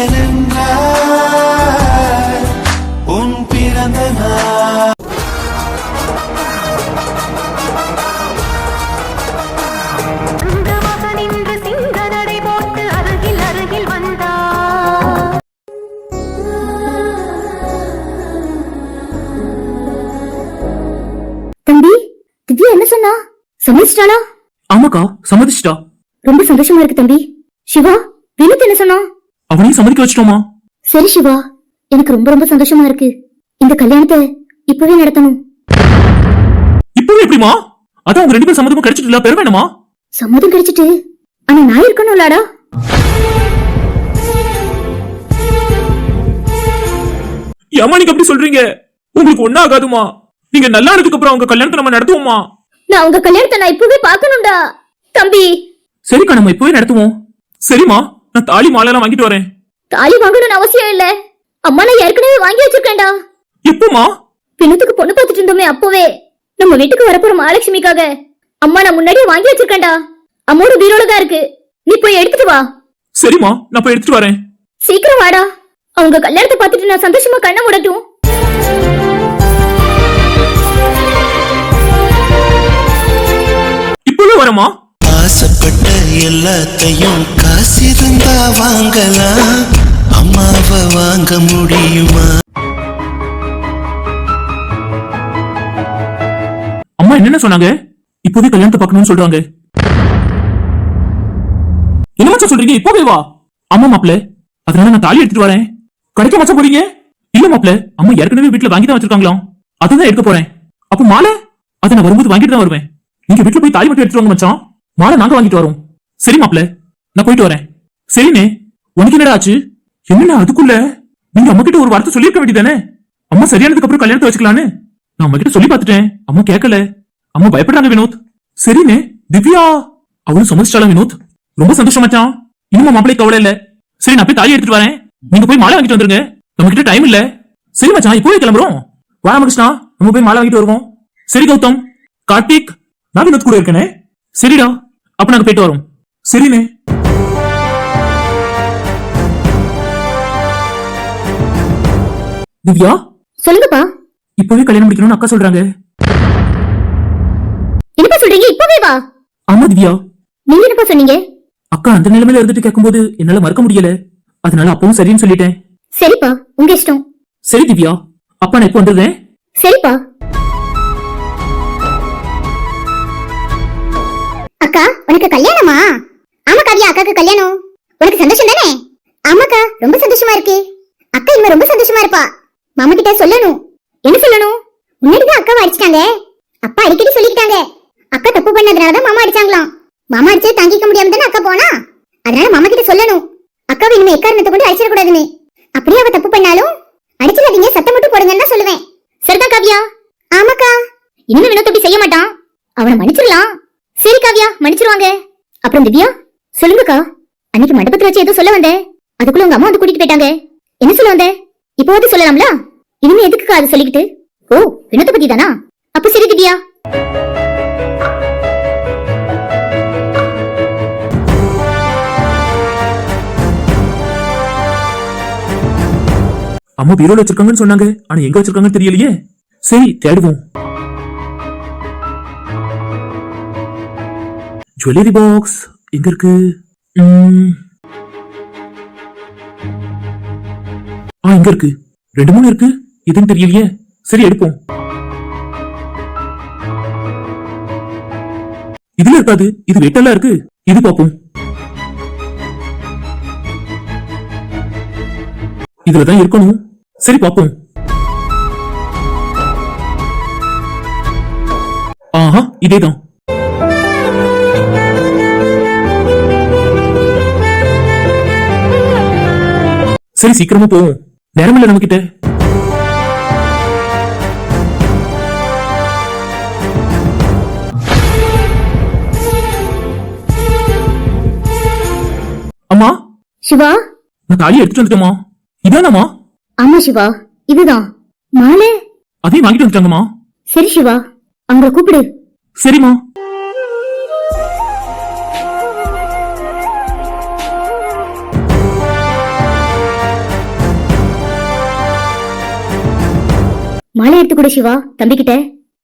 ஏனென்றால் உன் பிறந்த நாள். தம்பி திவ்யா என்ன சொன்னா? சம்மதிச்சிட்டாளா? ஆமாக்கா சம்மதிச்சிட்டா. ரொம்ப சந்தோஷமா இருக்கு தம்பி. சிவா வினோத் என்ன சொன்னா? அவனையும் சம்மதிக்க வச்சிட்டோமா? சரி சிவா எனக்கு ரொம்ப ரொம்ப சந்தோஷமா இருக்கு. இந்த கல்யாணத்தை இப்பவே நடத்தணும். இப்பவே எப்படிமா? அதான் உங்க ரெண்டு பேரும் சம்மதமும் கிடைச்சிட்டு பெற வேணுமா? சம்மதம் கிடைச்சிட்டு? ஆனா நான் இருக்கணும்லாடா ஏமா நீங்க அப்படி சொல்றீங்க? உங்களுக்கு ஒண்ணு ஆகாதுமா? நீங்க நல்லா ஆனதுக்கு அப்புறம் உங்க கல்யாணத்தை நம்ம நடத்துவோமா? நான் உங்க கல்யாணத்தை நான் இப்பவே பார்க்கணும்டா. தம்பி. சரிக்கா நம்ம இப்பவே நடத்துவோம். சரிம்மா. நான் தாலி மாலை எல்லாம் வாங்கிட்டு வரேன். தாலி வாங்கணும்னு அவசியம் இல்ல. அம்மா நான் ஏற்கனவே வாங்கி வச்சிருக்கேன்டா. எப்பமா பின்னத்துக்கு பொண்ணு பார்த்துட்டு இருந்தோமே அப்பவே. நம்ம வீட்டுக்கு வரப்போற மகாலட்சுமிக்காக. அம்மா நான் முன்னாடியே வாங்கி வச்சிருக்கேன்டா. அம்மோட பீரோல தான் இருக்கு. நீ போய் எடுத்துட்டு வா. சரிம்மா நான் போய் எடுத்துட்டு வரேன். சீக்கிரம் வாடா. அவங்க கல்யாணத்தை பார்த்துட்டு நான் சந்தோஷமா கண்ண முடட்டும். இப்பவே வரமா ஆசைப்பட்ட எல்லாத்தையும் காசிருந்தா வாங்கலாம். அம்மாவை வாங்க முடியுமா? அம்மா என்னென்ன சொன்னாங்க? இப்போவே கல்யாணத்தை பார்க்கணும்னு சொல்றாங்க. என்ன மச்சான் சொல்றீங்க? இப்போவே வா. அம்மா மாப்ள அதனால நான் தாலி எடுத்துட்டு வரேன். கடைக்க மச்சா போறீங்க? இல்ல மாப்ள அம்மா ஏற்கனவே வீட்டுல வாங்கி தான் வச்சிருக்காங்களாம். அதுதான் எடுக்க போறேன். அப்ப மாலை? அதை நான் வரும்போது வாங்கிட்டு தான் வருவேன். நீங்க வீட்டுல போய் தாலி மட்டும் எடுத்துட்டு வாங்க மச்சான். மாலை நாங்க வாங்கிட்டு வரோம். சரி மாப்ள நான் போயிட்டு வரேன். சரிண்ணே உனக்கு என்னடா ஆச்சு? என்னண்ணா அதுக்குள்ள? நீங்க அம்மா கிட்ட ஒரு வார்த்தை சொல்லியிருக்க வேண்டியதானே அம்மா சரியானதுக்கு அப்புறம் கல்யாணத்தை வச்சுக்கலான்னு? நான் அம்மா கிட்ட சொல்லி பார்த்துட்டேன். அம்மா கேட்கல. அம்மா பயப்படுறாங்க வினோத். சரிண்ணே திவ்யா! அவளும் சம்மதிச்சிட்டாளா வினோத்? ரொம்ப சந்தோஷம் மச்சான். இன்னும் மாப்பிளை கவலை இல்ல. சரி நான் போய் தாலி எடுத்துட்டு வரேன். நீங்க போய் மாலை வாங்கிட்டு வந்துருங்க. நம்ம கிட்ட டைம் இல்ல. சரி மச்சான் இப்போவே கிளம்புறோம். வா ராமகிருஷ்ணா நம்ம போய் மாலை வாங்கிட்டு வருவோம். சரி கௌதம். கார்த்திக் நான் வினோத் கூட இருக்கேனே. சரிடா அப்ப நாங்க போயிட்டு வரோம். சரிண்ணே. திவ்யா? சொல்லுங்கப்பா. இப்பவே கல்யாணம் முடிக்கணும்னு அக்கா சொல்றாங்க. என்னப்பா சொல்றீங்க? இப்பவே வா. ஆமா திவ்யா. நீங்க என்னப்பா சொன்னீங்க? அக்கா அந்த நிலைமையில இருந்துட்டு கேட்கும்போது என்னால மறக்க முடியல. அதனால அப்பவும் சரின்னு சொல்லிட்டேன். சரிப்பா உங்க இஷ்டம். சரி திவ்யா. அப்பா நான் இப்ப வந்துடுறேன்? சரிப்பா. அக்கா உனக்கு கல்யாணமா? அக்காக்கு கல்யாணம். உனக்கு சந்தோஷம் தானே? ஆமாக்கா ரொம்ப சந்தோஷமா இருக்கு. அக்கா இனிமே ரொம்ப சந்தோஷமா இருப்பா. மாமா கிட்ட சொல்லணும். என்ன சொல்லணும்? முன்னாடிதான் அக்காவை அடிச்சிட்டாங்க. அப்பா அடிக்கடி சொல்லிக்கிட்டாங்க. அக்கா தப்பு பண்ணதுனாலதான் மாமா அடிச்சாங்களாம். மாமா அடிச்சா தாங்கிக்க முடியாம தானே அக்கா போனா? அதனால மாமா கிட்ட சொல்லணும். அக்காவை இனிமே எக்காரணத்தை கொண்டு அடிச்சிடக்கூடாதுன்னு. அப்படியே அவ தப்பு பண்ணாலும் அடிச்சிடாதீங்க சத்தம் மட்டும் போடுங்கன்னு தான் சொல்லுவேன். சரிதான் காவியா? ஆமாக்கா. இனிமே வினோத் அப்படி செய்ய மாட்டான். அவனை மன்னிச்சிடலாம். சரி காவியா மன்னிச்சிருவாங்க. அப்புறம் திவ்யா? சொல்லுங்கக்கா. அன்னைக்கு மண்டபத்துல வச்சு ஏதோ சொல்ல வந்தேன். அதுக்குள்ள உங்க அம்மா வந்து கூட்டிட்டு போயிட்டாங்க. என்ன சொல்ல வந்தேன் இப்போ வந்து சொல்லலாம்ல? இனிமே எதுக்குக்கா அது சொல்லிக்கிட்டு? ஓ வினோத்தை பத்தி தானா? அப்ப சரி திவ்யா. அம்மா பீரோல வச்சிருக்காங்கன்னு சொன்னாங்க. ஆனா எங்க வச்சிருக்காங்கன்னு தெரியலையே. சரி தேடுவோம். ஜுவல்லரி பாக்ஸ் எங்க இருக்கு? ஆ இங்க இருக்கு. ரெண்டு மூணு இருக்கு. இதுன்னு தெரியலையே. சரி எடுப்போம். இதுல இருக்காது. இது வெட்டெல்லாம் இருக்கு. இது பாப்போம் இதுலதான் இருக்கணும். சரி பாப்போம் ஆஹா இதேதான். சரி சீக்கிரமா போவோம். நேரம் இல்ல நம்ம கிட்ட அம்மா சிவா? நான் தாலி எடுத்துட்டு வந்துட்டேம்மா. இதானம்மா? ஆமா சிவா இதுதான். மாலை? அதையும் வாங்கிட்டு வந்துட்டாங்கம்மா. சரி சிவா அவங்கள கூப்பிடு. சரிம்மா. மாலை எடுத்து கொடு சிவா தம்பிக்கிட்ட.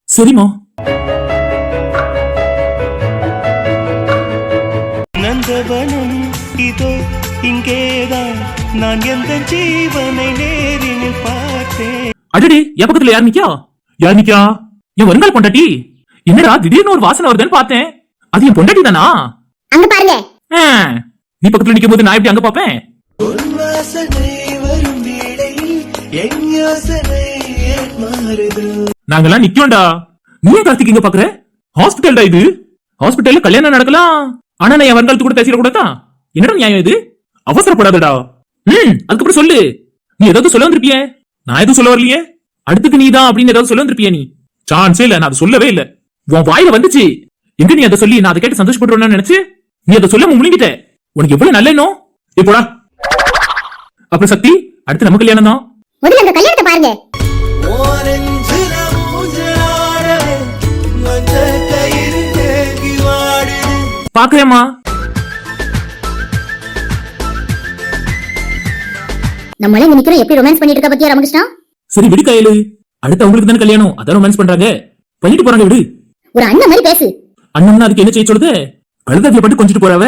சரிம்மா. நந்தவனம் இதோ இங்கேதான். நான் எந்த ஜீவனை நேரினில் பார்த்தேன். அடடி என் பக்கத்துல யார் நிக்கா யார் நிக்கா என் வருங்கால் பொண்டாட்டி. என்னடா திடீர்னு ஒரு வாசனை வருதுன்னு பார்த்தேன். அது என் பொண்டாட்டி தானா? அங்க பாருங்க. ஆ, நீ பக்கத்துல நிக்கும் போது நான் எப்படி அங்க பாப்பேன் உன் வாசனை வரும் வேளையில் என் யோசனை நாங்கெல்லாம் நிக்கோம்டா நீ கார்த்திக் இங்க பாக்குற? ஹாஸ்பிட்டல்டா இது. ஹாஸ்பிட்டல்ல கல்யாணம் நடக்கலாம். ஆனா நான் என் வருங்காலத்து கூட பேசிட கூடாதா? என்னடா நியாயம் இது? அவசரப்படாதடா. ம் அதுக்கப்புறம் சொல்லு. நீ ஏதாவது சொல்ல வந்திருப்பியே? நான் எதுவும் சொல்ல வரலையே? அடுத்துக்கு நீ தான் அப்படின்னு ஏதாவது சொல்ல வந்திருப்பியே நீ? சான்ஸே இல்ல நான் அதை சொல்லவே இல்ல. உன் வாயில வந்துச்சு. எங்க நீ அதை சொல்லி நான் அதை கேட்டு சந்தோஷப்படுறேன்னு நினைச்சு? நீ அதை சொல்ல முழுங்கிட்ட. உனக்கு எவ்வளவு நல்ல எண்ணம் எப்போடா அப்புறம் சக்தி அடுத்து நம்ம கல்யாணம் தான் முதல்ல அந்த கல்யாணத்தை பாருங்க. பாக்குறேம்மா நம்மளே இங்க நிக்கிறோம் எப்படி ரொமான்ஸ் பண்ணிட்டு இருக்க பத்தியா ராமகிருஷ்ணா? சரி விடு கையலு. அடுத்து அவங்களுக்கு தானே கல்யாணம். அதான் ரொமான்ஸ் பண்றாங்க. பண்ணிட்டு போறாங்க விடு. ஒரு அண்ணன் மாதிரி பேசு. அண்ணன் அதுக்கு என்ன செய்ய சொல்லுது? கழுதாக்கிய பட்டு கொஞ்சிட்டு போறாவ?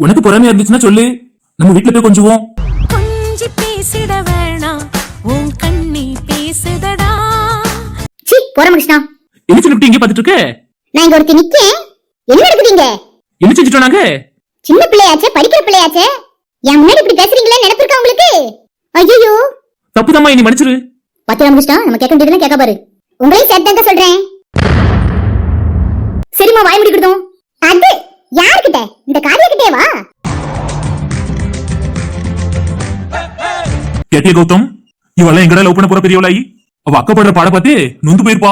உனக்கு பொறாமையா இருந்துச்சுன்னா சொல்லு. நம்ம வீட்டுல போய் கொஞ்சுவோம். கொஞ்சி பேசிட போற ராமகிருஷ்ணா என்ன சொல்லிட்டு இங்க பாத்துட்டு இருக்க நான் இங்க ஒருத்தி நிக்கேன். என்ன நடக்குதுங்க? என்ன செஞ்சுட்டோம் நாங்க? சின்ன பிள்ளையாச்சே படிக்கிற பிள்ளையாச்சே. என் முன்னாடி இப்படி பேசுறீங்களே நினைப்பு இருக்கா உங்களுக்கு? ஐயோ தப்புதாம்மா இனி மன்னிச்சிரு. பத்து ராமகிருஷ்ணா நம்ம கேட்க வேண்டியதுலாம் கேட்க பாரு. உங்களையும் சேர்த்தாங்க சொல்றேன். சரிம்மா வாய் முடிக்கிட்டோம் அது யார்கிட்ட? இந்த காரியக்கிட்டே வா. கேட்டிய கௌதம் இவெல்லாம் எங்கடா லவ் பண்ண போற பெரியவளாயி? அவ அக்கப்படுற பாட பார்த்து நொந்து போயிருப்பா.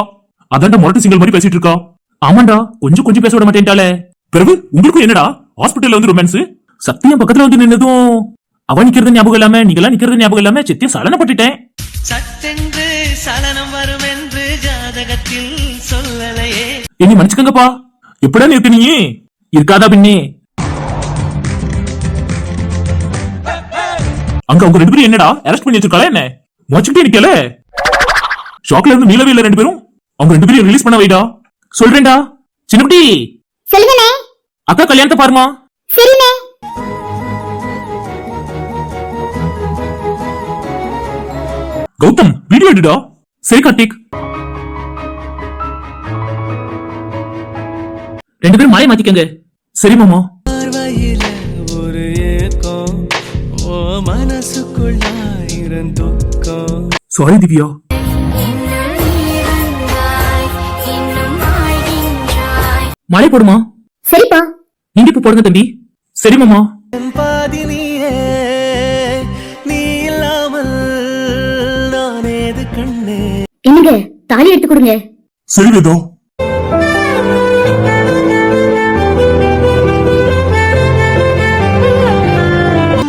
அதான்டா முரட்டு சிங்கல் மாதிரி பேசிட்டு இருக்கா. ஆமாண்டா கொஞ்சம் கொஞ்சம் பேச விட மாட்டேன்டாலே பிறகு உங்களுக்கும் என்னடா? ஹாஸ்பிட்டல்ல வந்து ரொமான்ஸ் சத்தியம் பக்கத்துல வந்து நின்னதும் அவ நிக்கிறது ஞாபகம் இல்லாம நீங்களாம் நிக்கிறது ஞாபகம் இல்லாம சத்தியம் சலனப்பட்டுட்டேன். சட்டென்று சலனம் வரும் என்று ஜாதகத்தில் சொல்லலையே. என்னை மன்னிச்சுக்கங்கப்பா. எப்படா நிறுத்த நீ? இருக்காதா பின்னே? அங்க அவங்க ரெண்டு பேரும் என்னடா? அரெஸ்ட் பண்ணி வச்சிருக்காளா என்ன? மொச்சுக்கிட்டே நிக்கல? ஷாக்ல இருந்து மீளவே இல்ல ரெண்டு பேரும். அவங்க ரெண்டு பேரும் ரிலீஸ் பண்ண வைடா. சொல்றேன்டா. சின்னக்குட்டி சொல்லுங்கண்ணே. அக்கா கல்யாணத்தை பாருமா. சரிண்ணே. கௌதம் வீடியோ எடுடா. சரி கார்த்திக். ரெண்டு பேரும் மாலை மாத்திக்கங்க. சரி மாமா. பார்வையில ஒரு ஏக்கம். ஓ மனசுக்குள்ளாயிரம் துக்கம். சாரி திவ்யா. மாலை போடுமா? சரிப்பா. இப்ப போடுங்க தம்பி. சரி மாமா. என் பாதி நீயே நீ இல்லாமல் நான் ஏது கண்ணே? என்னங்க தாலி எடுத்து கொடுங்க. சரி வேதா.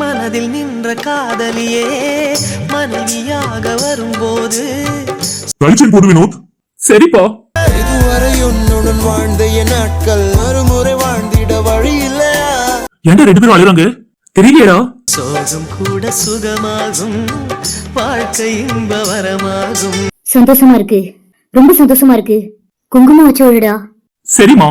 மனதில் நின்ற காதலியே மனைவியாக வரும்போது. கழிச்சல் போடு வினோத் சரிப்பா. உன்னுடன் வாழ்ந்த என் நாட்கள் மறுமுறை வாழ்ந்திட வழி இல்லையா ஏன்டா ரெண்டு பேரும் அழுறாங்க தெரியலையடா. சோகம் கூட சுகமாகும் வாழ்க்கை இன்ப வரமாகும். சந்தோஷமா இருக்கு. ரொம்ப சந்தோஷமா இருக்கு. குங்குமம் வச்சு விடுடா சரிம்மா.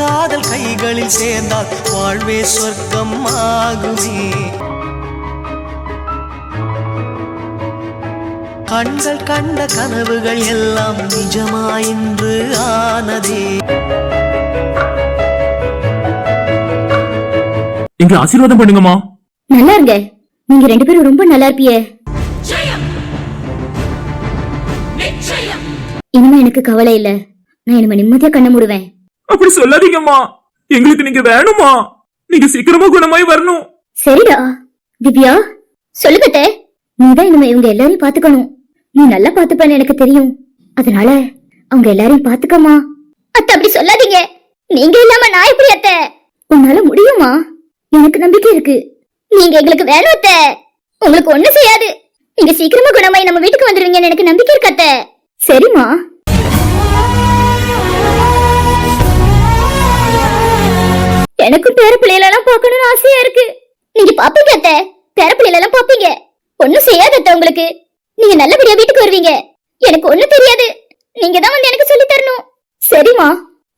காதல் கைகளில் சேர்ந்தால் வாழ்வே சொர்க்கம் ஆகுமே. கண்கள் கண்ட கனவுகள் எல்லாம் நிஜமா இன்று ஆனதே. எங்களை ஆசீர்வாதம் பண்ணுங்கம்மா. நல்லா இருங்க நீங்க ரெண்டு பேரும் ரொம்ப நல்லா இருப்பியே இனிமே எனக்கு கவலை இல்ல. நான் இனிமே நிம்மதியா கண்ண மூடுவேன். அப்படி சொல்லாதீங்கம்மா. எங்களுக்கு நீங்க வேணுமா நீங்க சீக்கிரமா குணமாய் வரணும். சரிடா. திவ்யா சொல்லுகத்தே நீதான் இனிமே இவங்க எல்லாரையும் பாத்துக்கணும் நீ நல்லா பாத்துப்பான்னு எனக்கு தெரியும். அதனால அவங்க எல்லாரையும் பாத்துக்கமா அத்தை அப்படி சொல்லாதீங்க. நீங்க இல்லாம நான் எப்படி அத்தை? உன்னால முடியுமா? எனக்கு நம்பிக்கை இருக்கு. நீங்க எங்களுக்கு வேணும் அத்தை. உங்களுக்கு ஒண்ணு செய்யாது. நீங்க சீக்கிரமா குணமாயி நம்ம வீட்டுக்கு வந்துருவீங்கன்னு எனக்கு நம்பிக்கை இருக்கு அத்த. சரிம்மா. எனக்கும் பேர பிள்ளைகளெல்லாம் பார்க்கணும்னு ஆசையா இருக்கு. நீங்க பாப்பீங்க அத்தை. பேர பிள்ளைகளெல்லாம் பாப்பீங்க. ஒண்ணும் செய்யாது அத்தை உங்களுக்கு. நீங்க நல்லபடியா வீட்டுக்கு வருவீங்க. எனக்கு ஒண்ணும் தெரியாது. நீங்க தான் வந்து எனக்கு சொல்லி தரணும். சரிம்மா.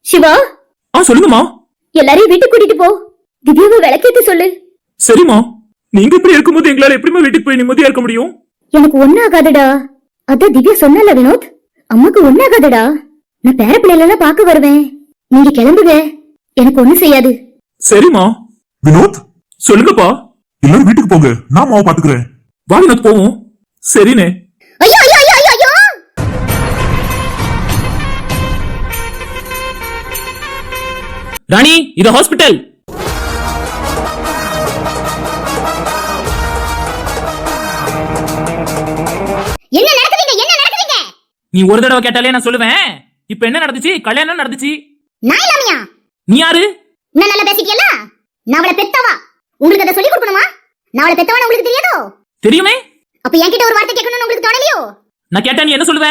சிவா. ஆ சொல்லுங்கம்மா. எல்லாரையும் வீட்டுக்கு கூட்டிட்டு போ. திவ்யாவை விளக்கேத்து சொல்லு. சரிம்மா. நீங்க இப்படி இருக்கும்போது எங்களால எப்படிமா வீட்டுக்கு போய் நிம்மதியா இருக்க முடியும்? எனக்கு ஒன்னாகாதடா அதான் திவ்யா சொன்னல வினோத். அம்மாக்கு ஒன்னாகாதடா நான் பேர பிள்ளைகளெல்லாம் பார்க்க வருவேன். நீங்க கிளம்புங்க. எனக்கு ஒண்ணும் செய்யாது. சரிம்மா. வினோத்? சொல்லுங்கப்பா. எல்லாரும் வீட்டுக்கு போங்க. நான் மாவை பாத்துக்கிறேன். வா வினோத் போவோம். சரிண்ணே. ஐயோ ஐயோ ஐயோ ஐயோ ஐயோ! ராணி இது ஹாஸ்பிட்டல். என்ன நடக்குதுங்க என்ன நடக்குதுங்க? நீ ஒரு தடவை கேட்டாலே நான் சொல்லுவேன். இப்ப என்ன நடந்துச்சு? கல்யாணம் நடந்துச்சு. நான் இல்லாமையா நீ யாரு? இன்னும் நல்லா பேசிட்டியல்ல? நான் அவளை பெத்தவா? உங்களுக்கு அதை சொல்லி கொடுக்கணுமா? நான் அவளை பெத்தவா உங்களுக்கு தெரியாதோ? தெரியுமே. அப்ப என்கிட்ட ஒரு வார்த்தை கேட்கணும்னு உங்களுக்கு தோணலையோ? நான் கேட்டா நீ என்ன சொல்லுவ?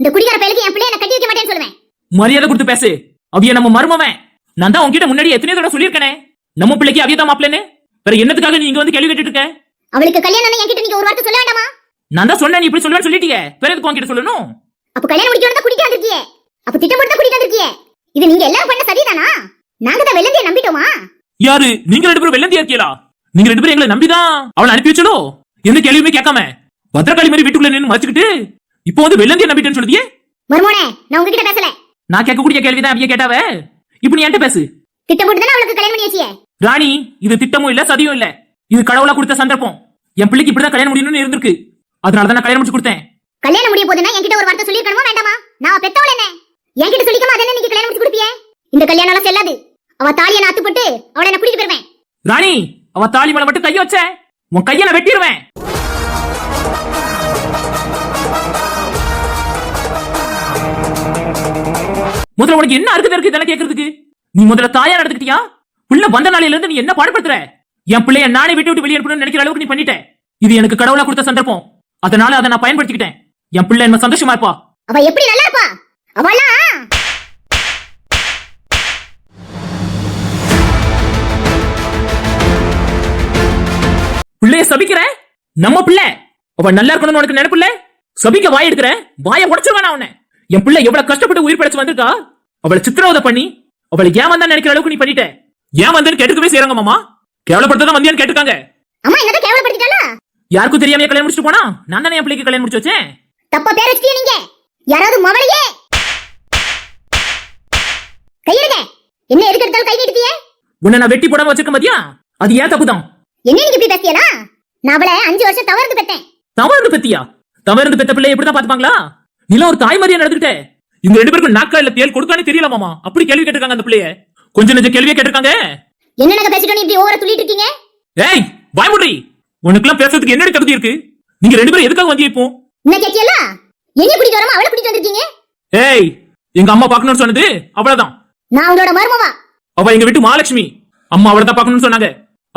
இந்த குடிகார பயலுக்கு என் பிள்ளைய நான் கட்டி வைக்க மாட்டேன்னு சொல்லுவேன். மரியாதை கொடுத்து பேசு. அவிய நம்ம மருமவன். நான் தான் உன்கிட்ட முன்னாடி எத்தனை தடவை சொல்லியிருக்கேனே. நம்ம பிள்ளைக்கு அவிய தான் மாப்பிள்ளன்னு. வேற என்னத்துக்காக நீ இங்க வந்து கேள்வி கேட்டுட்டு இருக்க? அவளுக்கு கல்யாணம் என்கிட்ட நீங்க ஒரு வார்த்தை சொல்ல வேண்டாமா? நான் தான் சொன்னேன் நீ இப்படி சொல்லுவேன்னு சொல்லிட்டீங்க வேற எதுக்கு உன்கிட்ட சொல்லணும்? அப்ப கல்யாணம் முடிக்க தான் குடிக்க வந்திருக்கியே. அப்ப திட்டம் போட்டு குடிக்க வந்திருக்கியே. இது நீங்க எல்லாரும் பண்ண சரிதானா நாங்க தான் வெள்ளந்திய நம்பிட்டோமா? யாரு? நீங்க ரெண்டு பேரும் வெள்ளந்தியா இருக்கீங்களா? நீங்க ரெண்டு பேரும் எங்களை நம்பிதான் அவளை அனுப்பி வச்சலோ எந்த கேள்வியுமே கேட்காம பத்திரகாளி மாதிரி வீட்டுக்குள்ள நின்னு மறைச்சுக்கிட்டு இப்போ வந்து வெள்ளந்தியா நம்பிட்டேன்னு சொல்லுதியே? மருமோனே நான் உங்ககிட்ட பேசல. நான் கேட்கக்கூடிய கேள்விதான் அவிய கேட்டாவ? இப்போ நீ என்கிட்ட பேசு. திட்டம் போட்டு தானே அவளுக்கு கல்யாணம் பண்ணி வச்சியே? ராணி இது திட்டமும் இல்ல சதியும் இல்ல. இது கடவுளா கொடுத்த சந்தர்ப்பம். என் பிள்ளைக்கு இப்படிதான் கல்யாணம் முடியணும்னு இருந்திருக்கு. அதனால தான் நான் கல்யாணம் முடிச்சு கொடுத்தேன். கல்யாணம் முடிய போதுன்னா என்கிட்ட ஒரு வார்த்தை சொல்லிருக்கணுமா வேண்டாமா? நான் பெத்தவள் என்ன? என்கிட்ட சொல்லிக்காம அதென்ன நீங்க கல்யாணம் முடிச்சு கொடுப்பியே? இந்த கல்யாணம் எல்லாம் செல்லாது. அவ தாலியை நான் அத்துப்பட்டு அவளை என்ன குடிக்க போயிருவேன். ராணி அவ தாலி மேல மட்டும் கைய வச்ச. உன் கைய நான் வெட்டிடுவேன் முதல்ல உனக்கு என்ன அறுக்குது இருக்கு இதெல்லாம் கேக்குறதுக்கு? நீ முதல்ல தாயா நடந்துக்கிட்டியா பிள்ளை வந்த நாளையில இருந்து நீ என்ன பாடுபடுத்துற? என் பிள்ளைய நானே விட்டு விட்டு வெளியே அனுப்பணும்னு நினைக்கிற அளவுக்கு நீ பண்ணிட்ட. இது எனக்கு கடவுளா கொடுத்த சந்தர்ப்பம். அதனால அதை நான் பயன்படுத்திக்கிட்டேன். என் பிள்ளை என்ன சந்தோஷமா இருப்பா? அவ எப்படி நல்லா இருப்பா? அவளாம் பிள்ளைய சபிக்கிற? நம்ம பிள்ளை. அவ நல்லா இருக்கணும்னு உனக்கு நினைப்பில்ல சபிக்க வாய் எடுக்கிற? வாயை உடச்சிருவானா உன்னை என் பிள்ளை எவ்வளவு கஷ்டப்பட்டு உயிர் பிழைச்சு வந்திருக்கா? அவளை சித்திரவதை பண்ணி அவளை ஏன் வந்தா நினைக்கிற அளவுக்கு நீ பண்ணிட்ட? ஏன் வந்தேன்னு கேட்டுக்கவே செய்யறாங்க மாமா. கேவலப்படுத்ததான் வந்தியான்னு கேட்டுருக்காங்க. அம்மா என்னதான் கேவலப்படுத்திட்டாளா? யாருக்கும் தெரியாம கல்யாணம் முடிச்சுட்டு போனா? நான் தானே என் பிள்ளைக்கு கல்யாணம் முடிச்சு வச்சேன்? தப்பா பேர் வச்சிட்டீங்க நீங்க. யாராவது மவளையே கையிடுங்க. என்ன எதுக்கு எடுத்தாலும் கை நீட்டுத்தியே உன்னை நான் வெட்டி போடாம வச்சிருக்க மதியா அது ஏன் தப்புதான்? என்ன நீங்க இப்படி பேசியலா நான் அவளை அஞ்சு வருஷம் தவறுந்து பெற்றேன். தவறு பத்தியா? தவறு பெத்த பிள்ளை எப்படிதான் பாத்துப்பாங்களா நீலாம் ஒரு தாய்மரியா நடந்துகிட்ட. இந்த ரெண்டு பேருக்கும் நாக்கா இல்ல தேல் கொடுக்கானே தெரியல மாமா. அப்படி கேள்வி கேட்டிருக்காங்க அந்த பிள்ளைய. கொஞ்சம் நெஞ்ச கேள்வியே கேட்டிருக்காங்க? என்ன நாங்க பேசிட்டோம் இப்படி ஓவரா துள்ளிட்டு இருக்கீங்க? ஏய் வாய்முடி உனக்குலாம் பேசுறதுக்கு என்னடி தகுதி இருக்கு? நீங்க ரெண்டு பேரும் எதுக்காக வந்து இப்போ? என்ன கேட்டியலா என்ன குடிக்க வராம அவளை குடிக்க வந்திருக்கீங்க? ஏய் எங்க அம்மா பார்க்கணும்னு சொன்னது அவ்வளவுதான் நான் அவளோட மருமவா. அவ எங்க வீட்டு மகாலட்சுமி. அம்மா அவளை தான் பார்க்கணும்னு சொன்னாங்க.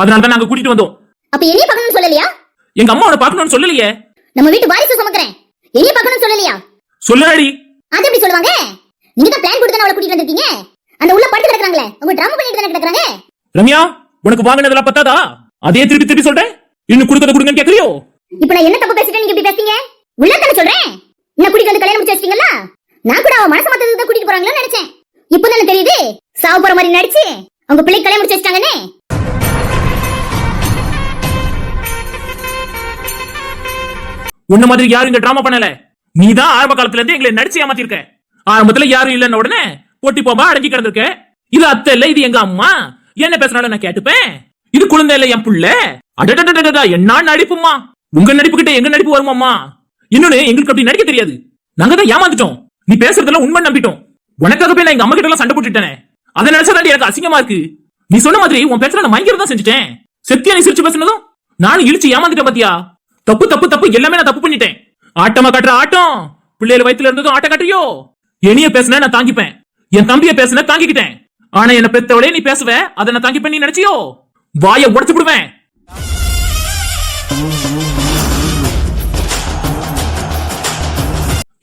அதனால தான் நாங்க கூட்டிட்டு வந்தோம். அப்ப என்னைய பார்க்கணும்னு சொல்லலையா? எங்க அம்மா அவளை பார்க்கணும்னு சொல்லலையே. நம்ம வீட்டு வாரிசு சுமக்கிறேன். என்னைய பார்க்கணும்னு சொல்லலையா? சொல்லலடி. அது எப்படி சொல்லுவாங்க? நீங்க தான் பிளான் போட்டு அவளை கூட்டிட்டு வந்திருக்கீங்க. அந்த உள்ள படுத்து கிடக்குறாங்களே அவங்க டிராமா பண்ணிட்டு தானே கிடக்குறாங்க? ரம்யா உனக்கு வாங்கினதெல்லாம் பத்தாதா? அதே திருப்பி திருப்பி சொல்றேன். இன்னும் கொடுக்கறத கொடுங்கன்னு கேக்குறியோ? இப்ப நான் என்ன தப்பு பேசிட்டேன் நீங்க இப்படி பேசுறீங்க? உள்ள தானே சொல்றேன். என்ன கூட்டிட்டு வந்து கல்யாணம் முடிச்சு வச்சிட்டீங்களா? நான் கூட அவ மனசு மாத்ததுக்கு கூட்டிட்டு போறாங்களோ நினைச்சேன். இப்போ தானே தெரியுது? சாவு போற மாதிரி நடிச்சு அவங்க பிள்ளை கல்யாணம் முடிச்சு வச்சிட்டாங்கன்னு. உன்ன மாதிரி யாரும் இங்க டிராமா பண்ணல. நீ தான் ஆரம்ப காலத்துல இருந்து எங்களை நடிச்சு ஏமாத்திருக்க. ஆரம்பத்துல யாரும் இல்லைன்ன உடனே போட்டி போமா அடங்கி கிடந்திருக்க. இது அத்தை இல்ல இது எங்க அம்மா? என்ன பேசினாலும் நான் கேட்டுப்பேன். இது குழந்தை இல்ல என் புள்ள. அடடடடடா என்ன நடிப்புமா உங்க நடிப்பு கிட்ட எங்க நடிப்பு வருமாம்மா? இன்னொன்னு எங்களுக்கு அப்படி நடிக்க தெரியாது. நாங்க தான் ஏமாந்துட்டோம். நீ பேசுறதெல்லாம் உண்மை நம்பிட்டோம். உனக்காக போய் நான் எங்க அம்மா கிட்ட எல்லாம் சண்டை போட்டுட்டேனே. அதை நினைச்சதாண்டி எனக்கு அசிங்கமா இருக்கு. நீ சொன்ன மாதிரி உன் பேசுற நான் மயங்கிறதா செஞ்சுட்டேன். செத்தியா நீ சிரிச்சு பேசுனதும் நானும் இழிச்சு ஏமாந்துட்டேன் பாத்தியா? தப்பு தப்பு தப்பு. எல்லாமே நான் தப்பு பண்ணிட்டேன். ஆட்டமா கட்டுற ஆட்டம். பிள்ளைகள் வயித்துல இருந்ததும் ஆட்டம் கட்டுறியோ? என்னைய பேசுன நான் தாங்கிப்பேன். என் தம்பிய பேசுன தாங்கிக்கிட்டேன். ஆனா என்ன பெத்தவளே நீ பேசுவ அதை நான் தாங்கிப்பேன் நீ நினைச்சியோ? வாயை உடச்சு விடுவேன்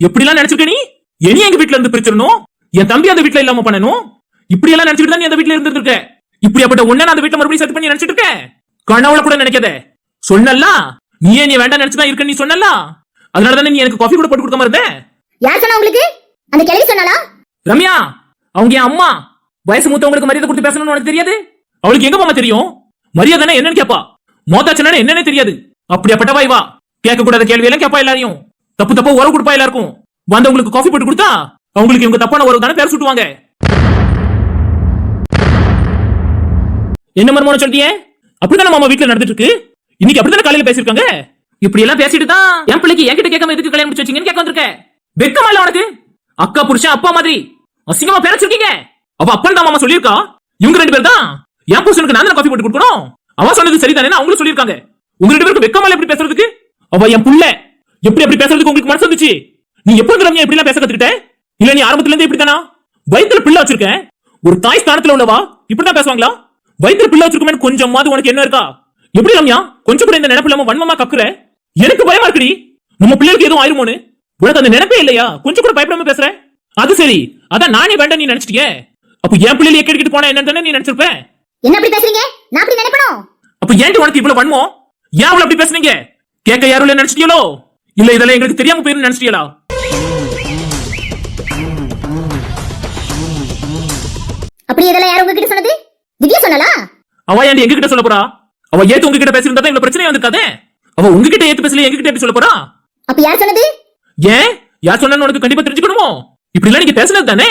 எப்படிலாம் நினைச்சிருக்க நீ? இனி எங்க வீட்டுல இருந்து பிரிச்சிடணும்? என் தம்பி அந்த வீட்டுல இல்லாம பண்ணணும்? இப்படி எல்லாம் நினைச்சிட்டு தான் நீ அந்த வீட்ல இருந்திருக்க இப்படியாப்பட்ட உன்னை நான் அந்த வீட்டுல மறுபடியும் செட் பண்ணி நினைச்சிட்டு இருக்கேன்? கனவுல கூட நினைக்காத. சொன்னல்லாம் நீயே நீ வேண்டாம் நினைச்சுதான் இருக்க நீ சொன்னல்லா? அதனால தானே நீ எனக்கு காஃபி கூட போட்டு கொடுக்காம இருந்தேன் யார் சொன்னா உங்களுக்கு? அந்த கிழவி சொன்னாலா ரம்யா அவங்க என் அம்மா. வயசு மூத்தவங்களுக்கு மரியாதை கொடுத்து பேசணும்னு உனக்கு தெரியாது? அவளுக்கு எங்க மாமா தெரியும்? மரியாதைனா என்னன்னு கேப்பா. மோதாச்சனா என்னன்னே தெரியாது. அப்படியாப்பட்ட வாய் வா. கேட்க கூடாத கேள்வி எல்லாம் கேப்பா எல்லாரையும். தப்பு தப்பா உறவு கொடுப்பா எல்லாருக்கும். வந்தவங்களுக்கு காஃபி போட்டு கொடுத்தா அவங்களுக்கு இவங்க தப்பான உறவு தானே பேர் சுட்டுவாங்க. என்ன மர்மோன சொல்லிட்டியே? அப்படிதானே மாமா வீட்டுல நடந்துட்டு இருக்கு? இன்னைக்கு அப்படிதானே காலையில பேசிருக்காங்க இப்படி எல்லாம் பேசிட்டு தான் என் பிள்ளைக்கு என்கிட்ட கேட்காம எதுக்கு கல்யாணம் முடிச்சு வச்சீங்கன்னு கேட்க வந்திருக்கேன் வெக்கமா இல்ல உனக்கு? அக்கா புருஷன் அப்பா மாதிரி. அசிங்கமா பேர வச்சிருக்கீங்க அவ அப்பன் தான் மாமா சொல்லியிருக்கா. இவங்க ரெண்டு பேர் தான். என் புருஷனுக்கு நான் காஃபி போட்டு கொடுக்கணும்? அவ சொன்னது சரிதானே அவங்களும் சொல்லியிருக்காங்க. உங்க ரெண்டு பேருக்கு வெக்கமா எப்படி பேசுறதுக்கு? அவ என் புள்ள. எப்படி எப்படி பேசுறதுக்கு உங்களுக்கு மனசு வந்துச்சு? நீ எப்ப ரம்யா இப்படி எல்லாம் பேச கத்துக்கிட்ட? இல்ல நீ ஆரம்பத்துல இருந்து இப்படி தானா வயித்துல பிள்ளை வச்சிருக்கேன். ஒரு தாய் ஸ்தானத்துல உள்ளவா? இப்படிதான் பேசுவாங்களா? வயித்துல பிள்ளை வச்சிருக்கோமே கொஞ்சமாவது உனக்கு என்ன இருக்கா? எப்படி ரம்யா? கொஞ்சம் கூட இந்த நினைப்பு இல்லாம வன்மமா கக்குற? எனக்கு பயமா இருக்குடி. நம்ம பிள்ளைகளுக்கு எதுவும் ஆயிருமோன்னு? உனக்கு அந்த நினைப்பே இல்லையா? கொஞ்சம் கூட பயப்படாம பேசுற? அது சரி. அதான் நானே வேண்டாம் நீ நினைச்சிட்டியே. அப்ப என் பிள்ளைல கேட்டுக்கிட்டு போனா என்னன்னு தானே நீ நினைச்சிருப்ப? என்ன அப்படி பேசுறீங்க? நான் அப்படி நினைப்பணும் அப்ப ஏன்ட்டு உனக்கு இவ்வளவு வன்மோ ஏன் அவளை அப்படி பேசுனீங்க? கேட்க யாரும் இல்ல நினைச்சிட்டீங்களோ இல்ல இதெல்லாம் எங்களுக்கு தெரியாம போயிருந்து நினைச்சிட்டீங்களா அப்படி இதெல்லாம் யார் உங்ககிட்ட சொன்னது? திவ்யா சொன்னாலா அவ ஏன்டி எங்க கிட்ட சொல்ல போறா? அவ ஏத்து உங்ககிட்ட பேசியிருந்தா தான் இவ்வளவு பிரச்சனை வந்திருக்காதே அவ உங்ககிட்ட ஏத்து பேசல எங்க கிட்ட எப்படி சொல்ல போறா? அப்ப யார் சொன்னது? ஏன்? யார் சொன்னு உனக்கு கண்டிப்பா தெரிஞ்சுக்கணுமோ? இப்படி எல்லாம் நீங்க பேசுனது தானே?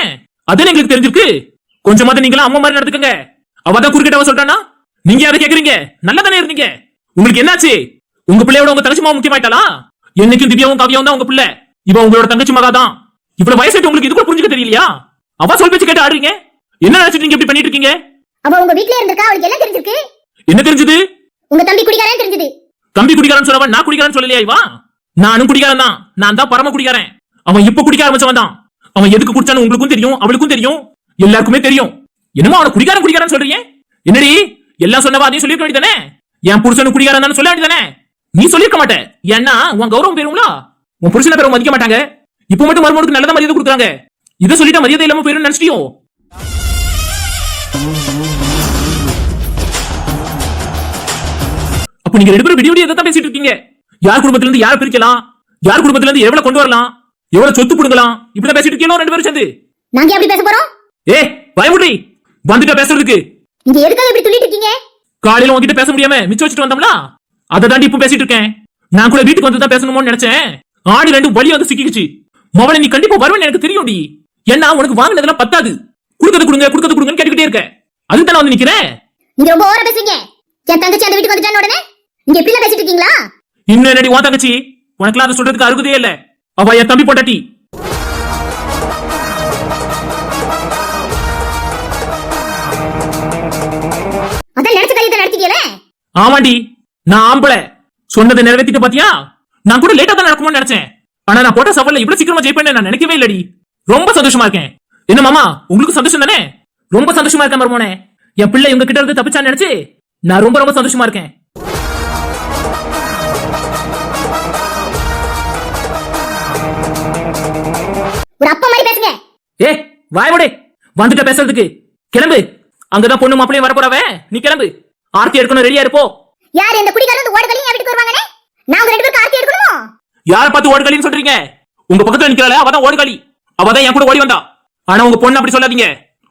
அதானே எங்களுக்கு தெரிஞ்சிருக்கு. கொஞ்சமாவது நீங்களும் அம்மா மாதிரி நடந்துக்கங்க. அவ தான் குறுக்கிட்ட அவ சொல்றானா? நீங்க யாரை கேக்குறீங்க? நல்லா தானே இருந்தீங்க. உங்களுக்கு என்னாச்சு? உங்க பிள்ளையோட உங்க தங்கச்சி மாவு முக்கியமாயிட்டாளா? என்னைக்கும் திவ்யாவும் காவியாவும் தான் உங்க பிள்ளை. இவ உங்களோட தங்கச்சி மகா தான். இவ்வளவு வயசாயிட்டு உங்களுக்கு இது கூட புரிஞ்சுக்க தெரியலையா? அவ சொல் பேச்சு கேட்டு ஆடுறீங்க. என்ன நினைச்சிட்டு நீங்க இப்படி பண்ணிட்டு இருக்கீங்க? அவ உங்க வீட்ல இருந்திருக்கா? அவளுக்கு எல்லாம் தெரிஞ்சிருக்கு? என்ன தெரிஞ்சது? உங்க தம்பி குடிக்காரன் தெரிஞ்சது. தம்பி குடிக்காரன் சொல்லவன் நான் குடிக்காரன் சொல்லலையா இவா? நானும் குடிக்காரன் தான். நான் தான் பரம குடிக்காரன் அவன் இப்ப குடிக்க ஆரம்பிச்சவன் தான். அவன் எதுக்கு குடிச்சான்னு உங்களுக்கும் தெரியும் அவளுக்கும் தெரியும். எல்லாருக்குமே தெரியும். என்னமோ அவன குடிக்காரன் குடிக்காரன் சொல்றீங்க? என்னடி? எல்லாம் சொன்னவா அதையும் சொல்லிருக்க வேண்டியதானே? என் புருஷனு குடிக்காரன் தானே சொல்ல வேண்டியதானே? நீ சொல்லிருக்க மாட்டே. ஏன்னா உன் கௌரவம் போயிருங்களா உன் புருஷனை பேரும் மதிக்க மாட்டாங்க. இப்ப மட்டும் மருமனுக்கு நல்லதான் மரியாதை கொடுக்குறாங்க. இதை சொல்லிட்டு மரியாதை இல்லாம போயிரும் நினைச்சிட்டியோ? அப்ப நீங்க ரெண்டு பேரும் விடிய விடிய தான் பேசிட்டு இருக்கீங்க. யார் குடும்பத்துல இருந்து யார் பிரிக்கலாம்? யார் குடும்பத்துல இருந்து எவ்வளவு கொண்டு வரலாம்? எவ்வளவு சொத்து புடுங்கலாம்? இப்படி பேசிட்டு இருக்கீங்களோ ரெண்டு பேரும் சேர்ந்து? நாங்க எப்படி பேச போறோம்? ஏ பயமுடி வந்துட்டா பேசுறதுக்கு. நீங்க எதுக்காக இப்படி சொல்லிட்டு இருக்கீங்க? காலையில உன்கிட்ட பேச முடியாம மிச்சம் வச்சுட்டு வந்தோம்ல? அதை தாண்டி இப்ப பேசிட்டு இருக்கேன். நான் கூட வீட்டுக்கு வந்து தான் பேசணுமோன்னு நினைச்சேன். ஆடி ரெண்டு வழி வந்து சிக்கிக்குச்சு. மவளை நீ கண்டிப்பா வருவேன்னு எனக்கு தெரியும்டி. ஏன்னா உனக்கு வாங்கினதெல்லாம் பத்தாது. குடுக்கறது கொடுங்க குடுக்கறது கொடுங்கன்னு கேட்டுக்கிட்டே இருக்க அதுக்கு தானே வந்து நிக்கிறேன்? நீங்க ரொம்ப ஓவரா பேசுறீங்க. என் தங்கச்சி அந்த வீட்டுக்கு வந்துட்டான உடனே? நீங்க எப்படி பேசிட்டு இருக்கீங்களா? இன்னும் என்னடி உன் தங்கச்சி? உனக்குலாம் அதை சொல்றதுக்கு அருகதே இல்ல. அவ என் தம்பி பொண்டாட்டி. அதான் நினைச்ச கையத்தை நடத்திட்டீங்களே ஆமாண்டி நான் ஆம்பளை. சொன்னதை நிறைவேத்திட்டு பாத்தியா? நான் கூட லேட்டா தான் நடக்குமோன்னு நினைச்சேன். ஆனா நான் போட்ட சவால்ல இவ்வளவு சீக்கிரமா ஜெயிப்பேன்னு நான் நினைக்கவே இல்லடி. ரொம்ப சந்தோஷமா இருக்கேன். என்ன மாமா உங்களுக்கு சந்தோஷம் தானே? ரொம்ப சந்தோஷமா இருக்கேன் மருமோனே. என் பிள்ளை உங்க கிட்ட இருந்து தப்பிச்சான்னு நினைச்சு நான் ரொம்ப ரொம்ப சந்தோஷமா இருக்கேன். ஒரு அப்பா மாதிரி பேசுங்க. ஏ வாய்மடே வந்துட்ட பேசுறதுக்கு. கிளம்பு. அங்கதான் பொண்ணு மாப்பிளையும் வரப்போறவே. நீ கிளம்பு. ஆர்த்தி எடுக்கணும் ரெடியா இருப்போ. யார் இந்த குடிக்காரன் வந்து ஓடுகளையும் என் வீட்டுக்கு வருவாங்கனே நான் உங்க ரெண்டு பேருக்கு ஆர்த்தி எடுக்கணுமோ? யார பார்த்து ஓடுகளின்னு சொல்றீங்க? உங்க பக்கத்துல நிக்கிறாள அவதான் ஓடுகளி. அவதான் என் கூட ஓடி வந்தா. ஆனா உங்க பொண்ணு அப்படி சொல்லாதீங்க.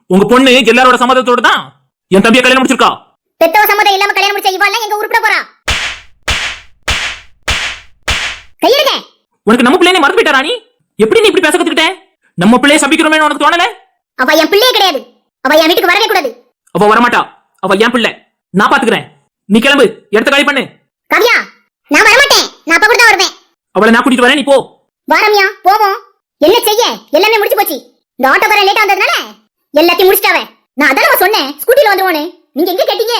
உங்க பொண்ணு எல்லாரோட சம்மதத்தோட தான் என் தம்பியை கல்யாணம் முடிச்சிருக்கா. பெத்தவ சம்மதம் இல்லாம கல்யாணம் முடிச்ச இவாள் எங்க உருப்பிட போறா? கையெடுங்க உனக்கு நம்ம பிள்ளைங்க மறந்து போயிட்டா ராணி எப்படி நீ இப்படி பேச கத்துக்கிட்ட? நம்ம பிள்ளைய சபிக்கிறோமே உனக்கு தோணல? அவ என் பிள்ளையே கிடையாது. அவ என் வீட்டுக்கு வரவே கூடாது. அவ வரமாட்டா. அவ என் பிள்ளை. நான் பாத்துக்கிறேன். நீ கிளம்பு. இடத்த காலி பண்ணு. கவ்யா நான் வரமாட்டேன். நான் அப்ப கூட தான் வருவேன். அவளை நான் கூட்டிட்டு வரேன். நீ போ. வாரம்யா போவோம். என்ன செய்ய? எல்லாமே முடிச்சு போச்சு. இந்த ஆட்டோக்காரன் லேட்டா வந்ததுனால எல்லாத்தையும் முடிச்சிட்டாவே. நான் அதான் சொன்னேன். ஸ்கூட்டில வந்துருவோனே நீங்க எங்க கேட்டீங்க?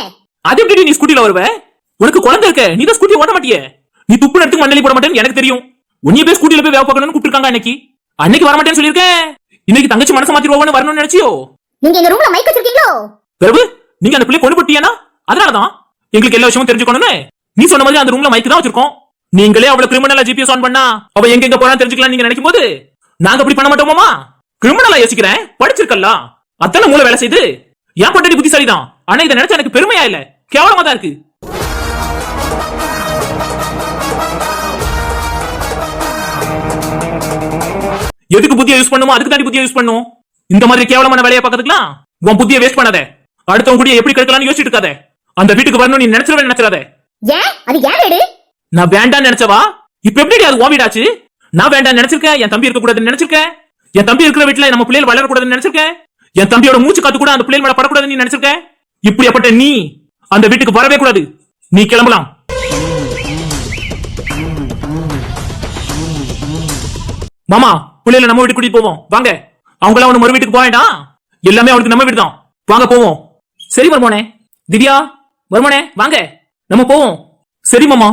அது எப்படி நீ ஸ்கூட்டில வருவ? உனக்கு குழந்தை இருக்க. நீ தான் ஸ்கூட்டி ஓட்ட மாட்டியே. நீ துப்பு எடுத்து மண்ணலி போட மாட்டேன்னு எனக்கு தெரியும். உன்னைய போய் ஸ்கூட்டில போய் வேலை பார்க்கணும்னு கூப்பிட்டுருக்காங்க அன்னைக்கு. அன்னைக்கு வர மாட்டேன்னு சொல்லியிருக்கேன். இன்னைக்கு தங்கச்சி மனசு மாத்திருவோம்னு வரணும்னு நினைச்சியோ? நீங்க எங்க ரூம்ல மைக் வச்சிருக்கீங்களோ? பிறகு நீங்க அந்த பிள்ளை கொண்டு போட்டியானா அதனாலதான். எங்களுக்கு எல்லா விஷயமும் தெரிஞ்சுக்கணும்னு. நீ சொன்ன மாதிரி அந்த ரூம்ல மைக் தான் வச்சிருக்கோம். நீங்களே அவளை கிரிமினலா ஜிபிஎஸ் ஆன் பண்ணா அவ எங்க எங்க போறான்னு தெரிஞ்சுக்கலாம் நீங்க நினைக்கும் போது நாங்க அப்படி பண்ண மாட்டோமாமா கிரிமினலா யோசிக்கிறேன். படிச்சிருக்கல்ல. அத்தனை மூளை வேலை செய்து ஏன் பொண்டாட்டி புத்திசாலிதான். ஆனா இதை நினைச்சா எனக்கு பெருமையா இல்ல? கேவலமா தான் இருக்கு. எதுக்கு புத்திய யூஸ் பண்ணுமோ அதுக்கு தாண்டி புத்திய யூஸ் பண்ணும். இந்த மாதிரி கேவலமான வேலையை பார்க்கறதுக்கலாம் உன் புத்திய வேஸ்ட் பண்ணாத. அடுத்தவங்க கூட எப்படி கிடைக்கலாம்னு யோசிச்சுட்டு இருக்காத. அந்த வீட்டுக்கு வரணும் நீ நினைச்சிடவே நினைச்சிடாத. ஏன்? அது ஏன் வீடு? நான் வேண்டாம்னு நினைச்சவா? இப்ப எப்படி அது ஓவிடாச்சு நான் வேண்டாம் நினைச்சிருக்கேன் என் தம்பி இருக்க கூடாதுன்னு நினைச்சிருக்கேன். என் தம்பி இருக்கிற வீட்டுல நம்ம பிள்ளைகள் வளரக்கூடாதுன்னு நினைச்சிருக்கேன். என் தம்பியோட மூச்சு காத்து கூட அந்த பிள்ளைகள் மேல படக்கூடாதுன்னு நீ நினைச்சிருக்கேன். இப்படியாப்பட்ட நீ அந்த வீட்டுக்கு வரவே கூடாது. நீ கிளம்பலாம். மாமா பிள்ளைகளை நம்ம வீட்டுக்கு கூட்டிட்டு போவோம். வாங்க. அவங்களாம் ஒண்ணு மறு வீட்டுக்கு போக வேண்டாம். எல்லாமே அவனுக்கு நம்ம வீடு தான் வாங்க போவோம். சரி வருமானே திவ்யா வருமானே வாங்க. நம்ம போவோம். சரி மாமா.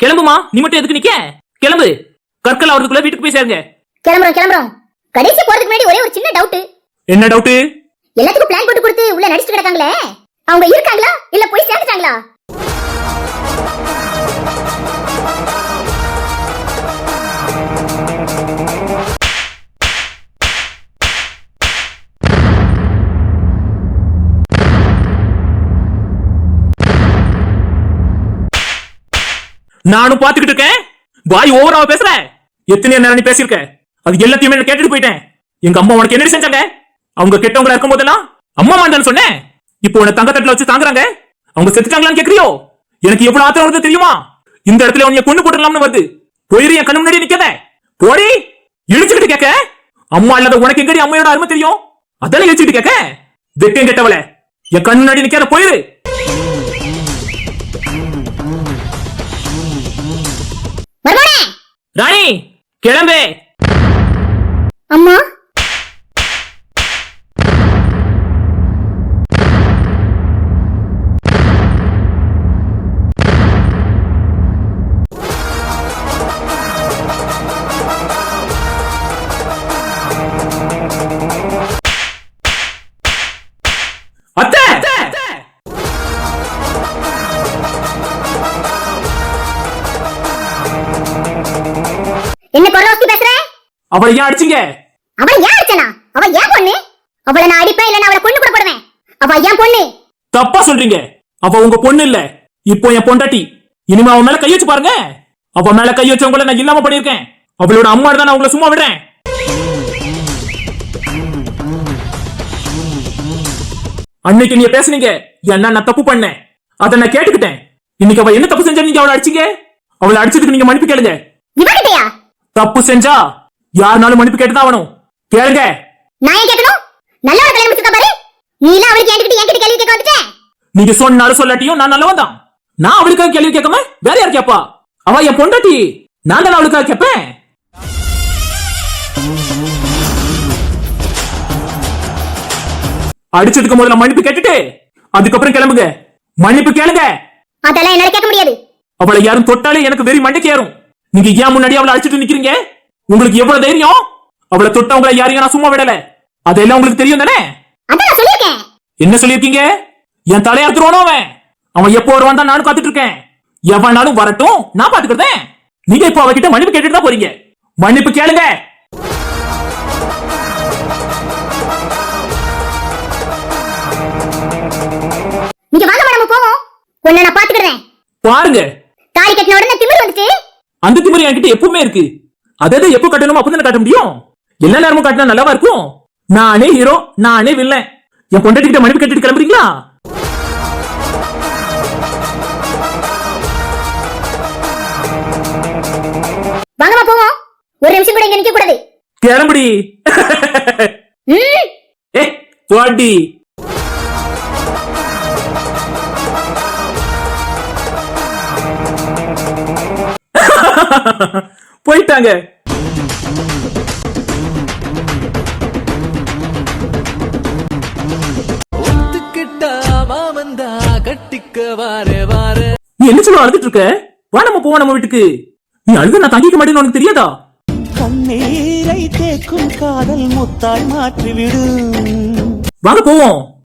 கிளம்புமா? நீ மட்டும் எதுக்கு நிக்க? கிளம்பு. கற்கள் அவருக்குள்ள வீட்டுக்கு போய் சேருங்க. கிளம்புறோம் கிளம்புறோம். கடைசி போறதுக்கு முன்னாடி ஒரே ஒரு சின்ன டவுட் என்ன டவுட்டு எல்லாத்துக்கும் பிளான் போட்டு கொடுத்து உள்ள நடிச்சிட்டு கிடக்காங்களே? அவங்க இருக்காங்களா? இல்ல போய் சேர்ந்துட்டாங்களா? நானும் பாத்துக்கிட்டு இருக்கேன். வாய் ஓவராவ பேசுற? எத்தனை நேரம் நீ பேசியிருக்க. அது எல்லாத்தையுமே நான் கேட்டுட்டு போயிட்டேன். எங்க அம்மா உனக்கு என்ன செஞ்சாங்க? அவங்க கெட்டவங்களா இருக்கும் போதெல்லாம் அம்மா மாண்டான்னு சொன்னேன். இப்போ உன்னை தங்கத்தட்டுல வச்சு தாங்குறாங்க. அவங்க செத்துட்டாங்களான்னு கேக்குறியோ? எனக்கு எவ்வளவு ஆத்திரம் வருது தெரியுமா? இந்த இடத்துல உன்னை கொண்டு போட்டுடலாம்னு வருது. போயிரு என் கண்ணு முன்னாடி நிக்காத. போடி இழிச்சுக்கிட்டு கேட்க. அம்மா இல்லாத உனக்கு எங்கடி அம்மையோட அருமை தெரியும்? அதெல்லாம் இழிச்சுக்கிட்டு கேட்க. வெக்கம் கெட்டவளே. என் கண்ணு முன்னாடி நிக்காத போயிரு. ராணி கிளம்பு. அம்மா? அவளை ஏன் அடிச்சீங்க? அவளை ஏன் அடிச்சனா? அவ ஏன் பொண்ணு? அவளை நான் அடிப்பேன் இல்ல அவளை கொண்டு கூட போடுவேன். அவ ஏன் பொண்ணு? தப்பா சொல்றீங்க. அவ உங்க பொண்ணு இல்ல. இப்போ என் பொண்டாட்டி. இனிமே அவன் மேல கை வச்சு பாருங்க. அவ மேல கை வச்சவங்கள நான் இல்லாம பண்ணிருக்கேன் அவளோட அம்மா தான் நான் உங்களை சும்மா விடுறேன். அன்னைக்கு நீங்க பேசுனீங்க. என்ன நான் தப்பு பண்ணேன். அதை நான் கேட்டுக்கிட்டேன். இன்னைக்கு அவ என்ன தப்பு செஞ்சா நீங்க அவளை அடிச்சீங்க? அவளை அடிச்சதுக்கு நீங்க மன்னிப்பு கேளுங்க. தப்பு செஞ்சா யாருனாலும் மன்னிப்பு கேட்டுதான் ஆகணும். கேளுங்க. நான் ஏன் கேட்கணும்? நல்லவள கல்யாணம் முடிச்சிருக்கா பாரு. நீ எல்லாம் அவளுக்கு என்கிட்ட என்கிட்ட கேள்வி கேட்க வந்துட்ட. நீங்க சொன்னாலும் சொல்லாட்டியும் நான் நல்லவன் தான் நான் அவளுக்காக கேள்வி கேட்காம வேற யார் கேப்பா? அவ என் பொண்டாட்டி. நான் தானே அவளுக்காக கேட்பேன் அடிச்சதுக்கு முதல்ல மன்னிப்பு கேட்டுட்டு அதுக்கப்புறம் கிளம்புங்க. மன்னிப்பு கேளுங்க. அதெல்லாம் என்னால கேட்க முடியாது. அவளை யாரும் தொட்டாலே எனக்கு வெறி மண்டைக்கு ஏறும். நீங்க ஏன் முன்னாடி அவளை அடிச்சிட்டு நிக்கிறீங்க? உங்களுக்கு எவ்வளவு தைரியம்? அவளை தொட்டவங்களை யாரையும் நான் சும்மா விடல. அதெல்லாம் உங்களுக்கு தெரியும் தானே? என்ன சொல்லியிருக்கீங்க? என் தலையாத்துருவானோ அவன்? அவன் எப்போ வருவான் தான் நானும் காத்துட்டு இருக்கேன் எவனாலும் வரட்டும் நான் பாத்துக்கிறேன். நீங்க இப்போ அவகிட்ட மன்னிப்பு கேட்டுட்டு தான் போறீங்க. மன்னிப்பு கேளுங்க. நீங்க வாங்க மேடம் போவோம். உன்னை நான் பாத்துக்கிறேன். பாருங்க. தாலி கட்டின உடனே திமிர் வந்துட்டு அந்த திமிரு என்கிட்ட எப்பவுமே இருக்கு. அதை எப்போ கட்டணுமோ அப்போ காட்ட முடியும்? எல்லா நேரமும் காட்டினா நல்லாவா இருக்கும்? நானே ஹீரோ நானே வில்லன் என் பொண்டாட்டி கிட்ட மன்னிப்பு கேட்டுட்டு கிளம்புறீங்களா? வாங்கம்மா போவோம். ஒரு நிமிஷம் கூட இங்க நிக்க கூடாது. கிளம்புடி. ஏ போடி போயிட்டாங்க ஒத்துக்கிட்டா மாமந்தா கட்டிக்க வார வார. நீ என்ன சொல்ல அழுதுட்டு இருக்க? வா நம்ம போவோம் நம்ம வீட்டுக்கு. நீ அழுது நான் தங்கிக்க மாட்டேன்னு உனக்கு தெரியாதா? கண்ணீரை தேக்கும் காதல் முத்தாய் மாற்றிவிடும் வாங்க போவோம்.